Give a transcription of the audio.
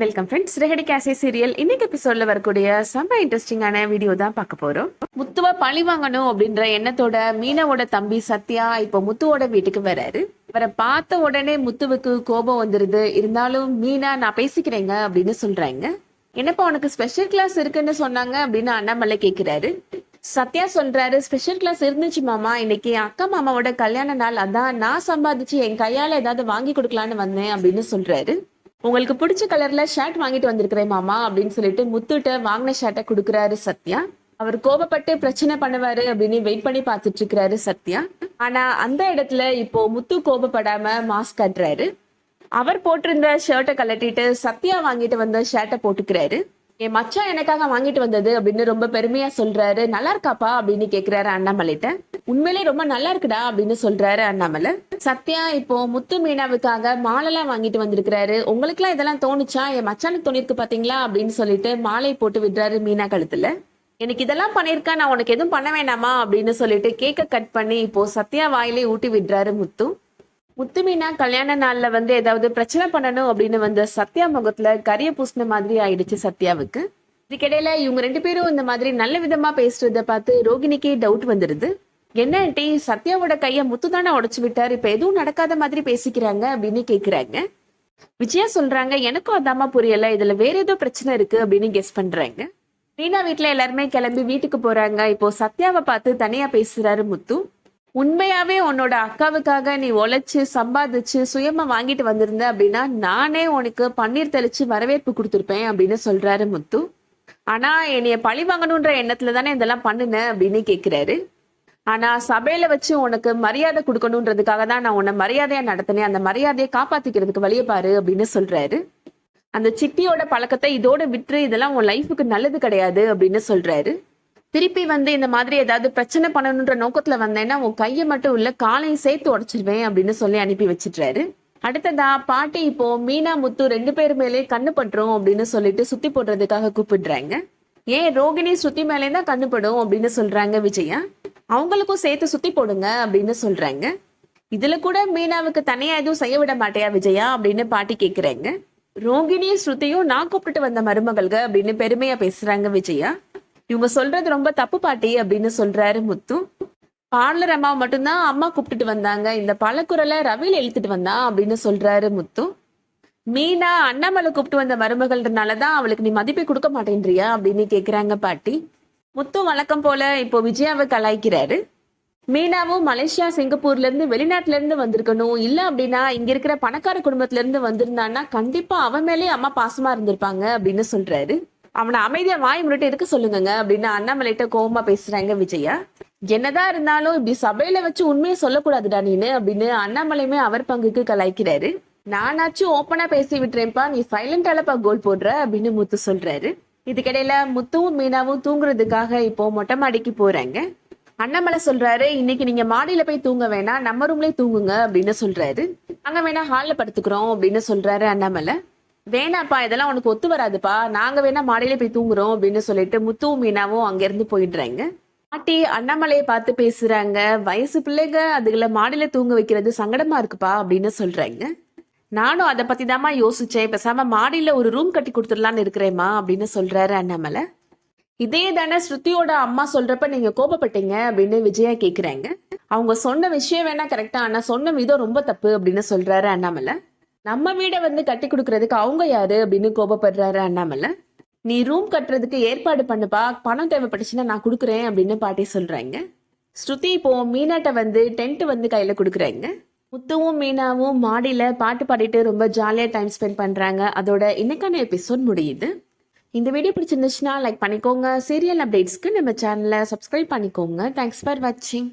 Welcome friends ரெஹடி கேசே serial இன்னைக்கு எபிசோட்ல வரக்கூடிய செம்ம இன்ட்ரெஸ்டிங்கான வீடியோ தான் பார்க்க போறோம். முத்துவ பழி வாங்கணும் அப்படின்ற எண்ணத்தோட மீனாவோட தம்பி சத்யா இப்போ முத்துவோட வீட்டுக்கு வராரு. அவரை பார்த்த உடனே முத்துவுக்கு கோபம் வந்துருது. இருந்தாலும் மீனா நான் பேசிக்கிறேங்க அப்படின்னு சொல்றாங்க. என்னப்பா உனக்கு ஸ்பெஷல் கிளாஸ் இருக்குன்னு சொன்னாங்க அப்படின்னு அண்ணாமலை கேட்கிறாரு சத்யா சொல்றாரு ஸ்பெஷல் கிளாஸ் இருந்துச்சு மாமா. இன்னைக்கு அக்கா மாமாவோட கல்யாண நாள். அதான் நான் சம்பாதிச்சு என் கையால ஏதாவது வாங்கி கொடுக்கலான்னு வந்தேன் அப்படின்னு சொல்றாரு. உங்களுக்கு பிடிச்ச கலர்ல ஷர்ட் வாங்கிட்டு வந்திருக்கிறேன் மாமா அப்படின்னு சொல்லிட்டு முத்துட்ட வாங்கின ஷர்ட்டை கொடுக்குறாரு சத்யா. அவர் கோபப்பட்டு பிரச்சனை பண்ணுவாரு அப்படின்னு வெயிட் பண்ணி பார்த்துட்டு இருக்கிறாரு சத்யா. ஆனா அந்த இடத்துல இப்போ முத்து கோபப்படாம மாஸ்க் கட்டுறாரு. அவர் போட்டிருந்த ஷர்ட்டை கலட்டிட்டு சத்யா வாங்கிட்டு வந்த ஷர்ட்டை போட்டுக்கிறாரு. என் மச்சான் எனக்காக வாங்கிட்டு வந்தது அப்படின்னு ரொம்ப பெருமையா சொல்றாரு. நல்லா இருக்காப்பா அப்படின்னு கேக்குறாரு அண்ணாமலைட்ட உண்மையிலே ரொம்ப நல்லா இருக்குடா அப்படின்னு சொல்றாரு அண்ணாமலை. சத்யா இப்போ முத்து மீனாவுக்காக மாலைலாம் வாங்கிட்டு வந்திருக்கிறாரு. உங்களுக்குலாம் இதெல்லாம் தோணுச்சா? என் மச்சானுக்கு தோணிருக்கு பாத்தீங்களா? அப்படின்னு சொல்லிட்டு மாலை போட்டு விடுறாரு மீனா கழுத்துல. எனக்கு இதெல்லாம் பண்ணிருக்கேன் நான் உனக்கு எதுவும் பண்ண வேணாமா? அப்படின்னு சொல்லிட்டு கேக்க கட் பண்ணி இப்போ சத்யா வாயிலே ஊட்டி விடுறாரு முத்து. முத்து மீனா கல்யாண நாள்ல வந்து ஏதாவது பிரச்சனை பண்ணணும் அப்படின்னு வந்த சத்யா முகத்துல கரிய பூசின மாதிரி ஆயிடுச்சு சத்யாவுக்கு. இதுக்கிடையில இவங்க ரெண்டு பேரும் இந்த மாதிரி நல்ல விதமா பேசுறத பார்த்து ரோகிணிக்கு டவுட் வந்துருது. என்ன ஆண்டி சத்யாவோட கைய முத்து தானே உடச்சு விட்டாரு இப்ப எதுவும் நடக்காத மாதிரி பேசிக்கிறாங்க அப்படின்னு கேக்குறாங்க. விஜயா சொல்றாங்க எனக்கும் அதாம்மா புரியல இதுல வேற ஏதோ பிரச்சனை இருக்கு அப்படின்னு கெஸ் பண்றாங்க. மீனா வீட்டுல எல்லாருமே கிளம்பி வீட்டுக்கு போறாங்க. இப்போ சத்யாவை பார்த்து தனியா பேசுறாரு முத்து. உண்மையாவே உன்னோட அக்காவுக்காக நீ உழைச்சு சம்பாதிச்சு சுயமா வாங்கிட்டு வந்திருந்த அப்படின்னா நானே உனக்கு பன்னீர் தெளிச்சு வரவேற்பு கொடுத்துருப்பேன் அப்படின்னு சொல்றாரு முத்து. ஆனா என்னைய பழி வாங்கணுன்ற எண்ணத்துல தானே இதெல்லாம் பண்ணுன அப்படின்னு கேக்குறாரு. ஆனா சபையில வச்சு உனக்கு மரியாதை கொடுக்கணுன்றதுக்காக தான் நான் உன்னை மரியாதையா நடத்தினேன் அந்த மரியாதையை காப்பாத்திக்கிறதுக்கு வழிய பாரு அப்படின்னு சொல்றாரு. அந்த சிட்டியோட பழக்கத்தை இதோட விட்டு இதெல்லாம் உன் லைஃபுக்கு நல்லது கிடையாது அப்படின்னு சொல்றாரு. திருப்பி வந்து இந்த மாதிரி ஏதாவது பிரச்சனை பண்ணணுன்ற நோக்கத்துல வந்தேன்னா உன் கையை மட்டும் இல்ல காலையும் சேர்த்து உடச்சிருவேன் அப்படின்னு சொல்லி அனுப்பி வச்சிடுறாரு. அடுத்ததா பாட்டி இப்போ மீனா முத்து ரெண்டு பேர் மேலே கண்ணு பட்டுரும் அப்படின்னு சொல்லிட்டு சுத்தி போடுறதுக்காக கூப்பிடுறாங்க. ஏன் ரோகிணி சுத்தி மேலே தான் கண்ணு படும் அப்படின்னு சொல்றாங்க விஜயா? அவங்களுக்கும் சேர்த்து சுத்தி போடுங்க அப்படின்னு சொல்றாங்க. இதுல கூட மீனாவுக்கு தனியா எதுவும் செய்ய விட மாட்டியா விஜயா அப்படின்னு பாட்டி கேக்குறாங்க. ரோகிணியும் ஸ்ருதியும் நான் கூப்பிட்டு வந்த மருமகள்க அப்படின்னு பெருமையா பேசுறாங்க விஜயா. இவங்க சொல்றது ரொம்ப தப்பு பாட்டி அப்படின்னு சொல்றாரு முத்து. பார்லர் அம்மா மட்டும்தான் அம்மா கூப்பிட்டுட்டு வந்தாங்க. இந்த பழக்குரலை ரவியில் எழுத்துட்டு வந்தான் அப்படின்னு சொல்றாரு முத்து. மீனா அண்ணாமலை கூப்பிட்டு வந்த மருமகள்னாலதான் அவளுக்கு நீ மதிப்பை கொடுக்க மாட்டேன்றியா அப்படின்னு கேக்குறாங்க பாட்டி. முத்து வழக்கம் போல இப்போ விஜயாவை கலாய்க்கிறாரு. மீனாவும் மலேசியா சிங்கப்பூர்ல இருந்து வெளிநாட்டுல இருந்து வந்திருக்கணும். இல்ல அப்படின்னா இங்க இருக்கிற பணக்கார குடும்பத்துல இருந்து வந்திருந்தான்னா கண்டிப்பா அவன் மேலே அம்மா பாசமா இருந்திருப்பாங்க அப்படின்னு சொல்றாரு. அவனை அமைதியா வாய் முன்னிட்டு எதுக்கு சொல்லுங்க அப்படின்னு அண்ணாமலைட்ட கோபமா பேசுறாங்க விஜயா என்னதான் இருந்தாலும் இப்படி சபையில வச்சு உண்மையை சொல்லக்கூடாதுடா நீனு அப்படின்னு அண்ணாமலையுமே அவர் பங்குக்கு கலாய்க்கிறாரு. நானாச்சும் ஓப்பனா பேசி விட்டுறேன்ப்பா நீ சைலண்டாலப்பா கோல் போடுற அப்படின்னு முத்து சொல்றாரு. இதுக்கிடையில முத்துவும் மீனாவும் தூங்குறதுக்காக இப்போ மொட்டை மாடிக்கு போறாங்க. அண்ணாமலை சொல்றாரு இன்னைக்கு நீங்க மாடியில போய் தூங்க வேணாம் நம்ம ரூம்லயே தூங்குங்க அப்படின்னு சொல்றாரு. அங்க வேணா ஹால்ல படுத்துக்கிறோம் அப்படின்னு சொல்றாரு அண்ணாமலை. வேணாப்பா இதெல்லாம் உனக்கு ஒத்து வராதுப்பா. நாங்க வேணா மாடியில போய் தூங்குறோம் அப்படின்னு சொல்லிட்டு முத்துவும் மீனாவும் அங்கிருந்து போயிடுறாங்க. பாட்டி அண்ணாமலையை பார்த்து பேசுறாங்க. வயசு பிள்ளைங்க அதுகளை மாடியில தூங்க வைக்கிறது சங்கடமா இருக்குப்பா அப்படின்னு சொல்றாங்க. நானும் அதை பத்தி தாமா யோசிச்சேன். பேசாம மாடியில ஒரு ரூம் கட்டி கொடுத்துடலான்னு இருக்கிறேம்மா அப்படின்னு சொல்றாரு அண்ணாமலை. இதே தானே ஸ்ருதியோட அம்மா சொல்றப்ப நீங்க கோபப்பட்டீங்க அப்படின்னு விஜயா கேக்குறாங்க. அவங்க சொன்ன விஷயம் வேணா கரெக்டா ஆனா சொன்ன விதம் ரொம்ப தப்பு அப்படின்னு சொல்றாரு அண்ணாமலை. நம்ம வீடை வந்து கட்டி கொடுக்கறதுக்கு அவங்க யாரு அப்படின்னு கோபப்படுறாரு அண்ணாமலை. நீ ரூம் கட்டுறதுக்கு ஏற்பாடு பண்ணுப்பா பணம் தேவைப்பட்டுச்சுன்னா நான் கொடுக்குறேன் அப்படின்னு பாட்டி சொல்றாங்க. ஸ்ருதி இப்போ மீனாட்ட வந்து டென்ட் வந்து கையில கொடுக்குறாங்க. முத்துவும் மீனாவும் மாடியில பாட்டு பாடிட்டு ரொம்ப ஜாலியா டைம் ஸ்பெண்ட் பண்றாங்க. அதோட இன்னைக்கான எபிசோட் முடியுது. இந்த வீடியோ பிடிச்சிருந்துச்சுன்னா லைக் பண்ணிக்கோங்க. சீரியல் அப்டேட்ஸ்க்கு நம்ம சேனலை சப்ஸ்கிரைப் பண்ணிக்கோங்க. தேங்க்ஸ் ஃபார் வாட்சிங்